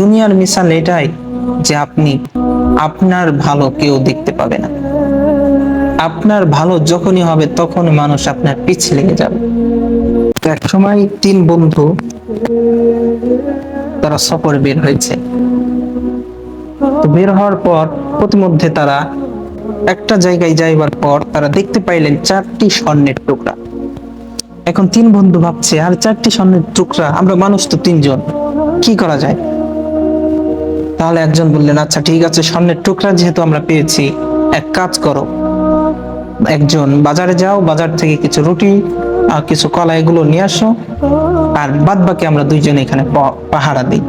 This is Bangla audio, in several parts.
দুনিয়ার মিশাল এটাই যে আপনি আপনার ভালো কেউ দেখতে পাবে না। আপনার ভালো যখনই হবে তখন মানুষ আপনার পিছে লেগে যাবে। এক সময় তিন বন্ধু তারা সফরে বের হয়েছে। বের হওয়ার পর প্রতিমধ্যে তারা একটা জায়গায় যাইবার পর তারা দেখতে পাইলেন চারটি স্বর্ণের টুকরা। এখন তিন বন্ধু ভাবছে, আর চারটি স্বর্ণের টুকরা, আমরা মানুষ তো তিনজন, কি করা যায়? তাহলে একজন বললেন আচ্ছা ঠিক আছে, স্বর্ণের টুকরা যেহেতু আমরা পেয়েছি, এক কাজ করো। একজন বাজারে যাও, বাজার থেকে কিছু রুটি কিছু কলা, এগুলো নিয়ে আসো, আর বাদ বাকি আমরা দুইজন এখানে পাহারা দিই।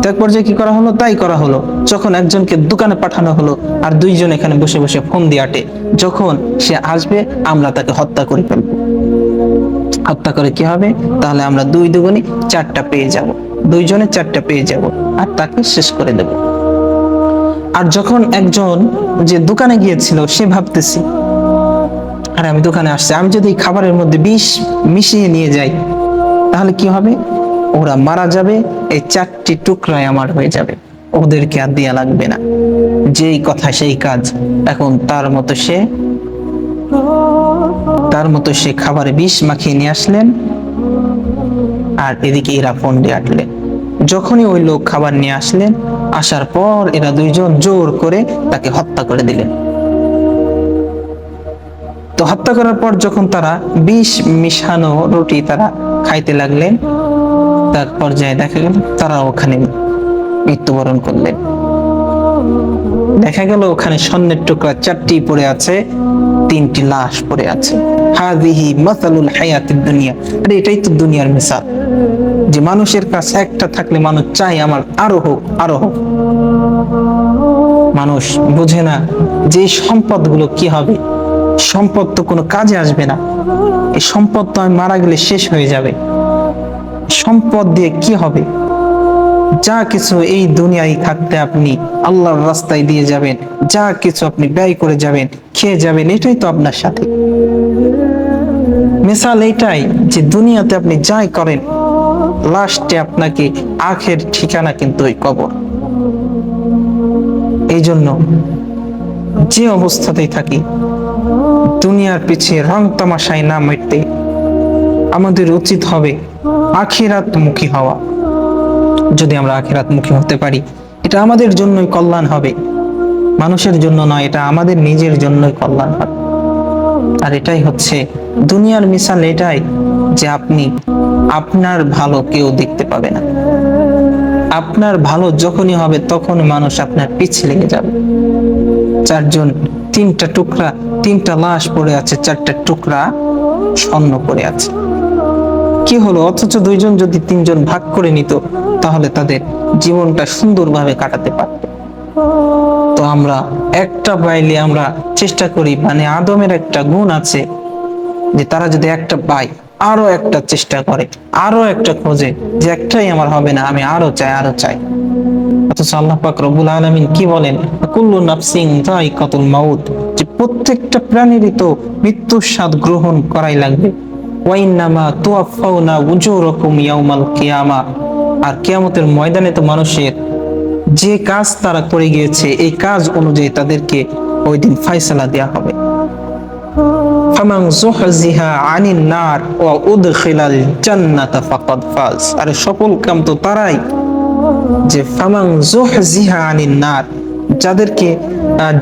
তো এক কি করা হলো, তাই করা হলো। যখন একজনকে দোকানে পাঠানো হলো, আর দুইজন এখানে বসে বসে ফোন দিয়ে আটে, যখন সে আসবে, আমরা তাকে হত্যা করে ফেলব। হত্যা করে কি হবে? তাহলে আমরা দুই দুগুনি চারটা পেয়ে যাব। দুইজনে চারটা পেয়ে যাব আর তাকে শেষ করে দেব। আর যখন একজন যে দোকানে গিয়েছিল, সে ভাবতেছি, আর, আমি দোকানে আসছি। আমি যদি খাবারের মধ্যে বিষ মিশিয়ে নিয়ে যাই, তাহলে কি হবে? ওরা মারা যাবে, এই চারটি টুকরায় আমার হয়ে যাবে। ওদেরকে আর দেয়া লাগবে না। যেই কথা, সেই কাজ। এখন তার মতো সে, তার মতো সে খাবারে বিষ মাখিয়ে নিয়ে আসলেন আর এদিকে এরা ফোন দিয়ে আটলেন যখনই ওই লোক খাবার নিয়ে আসলেন, আসার পর এরা দুইজন জোর করে তাকে হত্যা করে দিলেন। তো হত্যা করার পর যখন তারা বিষ মিশানো রুটি তারা খাইতে লাগলেন, তার পর্যায়ে দেখা গেল তারা ওখানে মৃত্যুবরণ করলেন। দেখা গেল ওখানে স্বর্ণের টুকরা চারটি পড়ে আছে, তিনটি লাশ পড়ে আছে। হাদিহি মাসালুল হায়াতিদ দুনিয়া। আরে এটাই তো দুনিয়ার মিসাল যে মানুষের কাছে একটা থাকলে মানুষ চাই আমার আরও হোক আরও হোক। মানুষ বোঝে না যে এই সম্পদগুলো কি হবে। সম্পদ তো কোনো কাজে আসবে না। এই সম্পদ তো আমি মারা গেলে শেষ হয়ে যাবে। সম্পদ দিয়ে কি হবে? যা কিছু এই দুনিয়ায় থাকতে আপনি আল্লাহর রাস্তায় দিয়ে যাবেন, যা কিছু আপনি ব্যয় করে যাবেন, খেয়ে যাবেন, এটাই তো আপনার সাথে। মিসাল এটাই যে দুনিয়াতে আপনি যাই করেন লাস্টে আপনাকে আখের ঠিকানা কিন্তু ওই কবর। এই জন্য যে অবস্থাতেই থাকি, দুনিয়ার পিছিয়ে রং তামাশায় না মিটতে আমাদের উচিত হবে আখিরাত মুখী হওয়া। যদি আমরা আখিরাত মুখী হতে পারি, এটা আমাদের জন্যই কল্যাণ হবে। মানুষের জন্য নয়, এটা আমাদের নিজের জন্যই কল্যাণ হবে। আর এটাই হচ্ছে দুনিয়ার মিশাল, এটাই যে আপনি আপনার ভালো কেউ দেখতে পাবে না। আপনার ভালো যখনই হবে তখন মানুষ আপনার পিছে লেগে যাবে। চারজন, তিনটা টুকরা, তিনটা লাশ পড়ে আছে, চারটা টুকরা স্বর্ণ পড়ে আছে। কি হলো? অথচ দুইজন যদি তিনজন ভাগ করে নিত, তাহলে তাদের জীবনটা সুন্দরভাবে কাটাতে পারত। তো আমরা একটা পাইলে আমরা চেষ্টা করি মানে আদমের একটা গুণ আছে যে তারা যদি একটা পায় আরও একটা চেষ্টা করে, আরও একটা খোঁজে যে একটাই আমার হবে না, আমি আরও চাই আরও চাই। অথচ আল্লাহ পাক রব্বুল আলামিন কি বলেন? কুল্লু নাফসিন যায়কাতুল মাউত। যে প্রত্যেকটা প্রাণীরই তো মৃত্যুর স্বাদ গ্রহণ করাই লাগবে। ওয়াইন্নামা তুয়াফাউনা উজুরাকুম ইয়াউমাল কিয়ামা। আর কিয়ামতের ময়দানে তো মানুষের যে কাজ তারা করে গিয়েছে, এই কাজ অনুযায়ী তাদেরকে ওই দিন ফয়সালা দেওয়া হবে। ফামান যুহজিহা আনিন নার ওয়া উদখিলাল জান্নাতা ফাকাদ ফাজ। আরে কাম তো তারাই। যে ফামান যুহজিহা আনিন নার যাদেরকে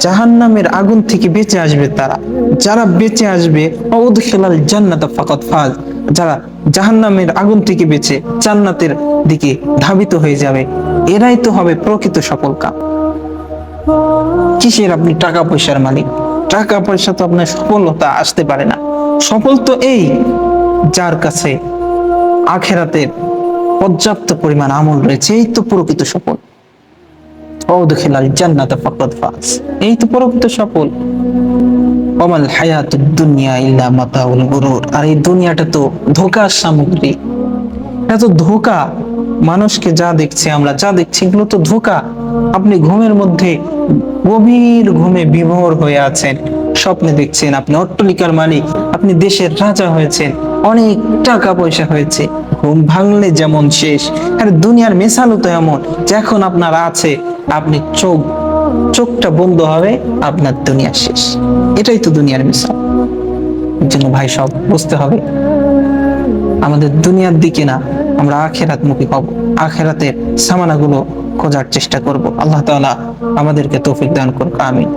জাহান্নামের আগুন থেকে বেঁচে আসবে তারা। যারা বেঁচে আসবে, ওয়া উদখিলাল জান্নাতা ফাকাদ ফাজ। যারা জাহান্নামের আগুন থেকে বেঁচে জান্নাতের দিকে ধাবিত হয়ে যাবে, এরাই তো হবে প্রকৃত সফল কাম। কিসের আপনি টাকা পয়সার মালিক? টাকা পয়সা তো আপনার সফলতা আসতে পারে না। সফল তো এই যার কাছে আখেরাতের পর্যাপ্ত পরিমাণ আমল রয়েছে, এই তো প্রকৃত সফল। এই তো প্রকৃত সফল। হায়াতুদ দুনিয়া গুরুর, আর এই দুনিয়াটা তো সামগ্রী। এত মানুষকে যা দেখছে আমরা যা দেখছি, এগুলো তো ধোকা। আপনি ঘুমের মধ্যে গভীর ঘুমে বিভোর হয়ে আছেন। স্বপ্নে দেখছেন আপনি অট্টলিকার মালিক, আপনি দেশের রাজা হয়েছেন, অনেক টাকা পয়সা হয়েছে। ঘুম ভাঙলে যেমন শেষ, আর দুনিয়ার মেশালও তো এমন, যখন আপনার আছে, আপনি চোখ, চোখটা বন্ধ হবে, আপনার দুনিয়া শেষ। এটাই তো দুনিয়ার মিশাল। জন্য ভাই, সব বুঝতে হবে। আমাদের দুনিয়ার দিকে না, আমরা আখেরাত মুখী হব আখেরাতের সামানাগুলো খোঁজার চেষ্টা করব। আল্লাহ তালা আমাদেরকে তৌফিক দান করুক আমিন।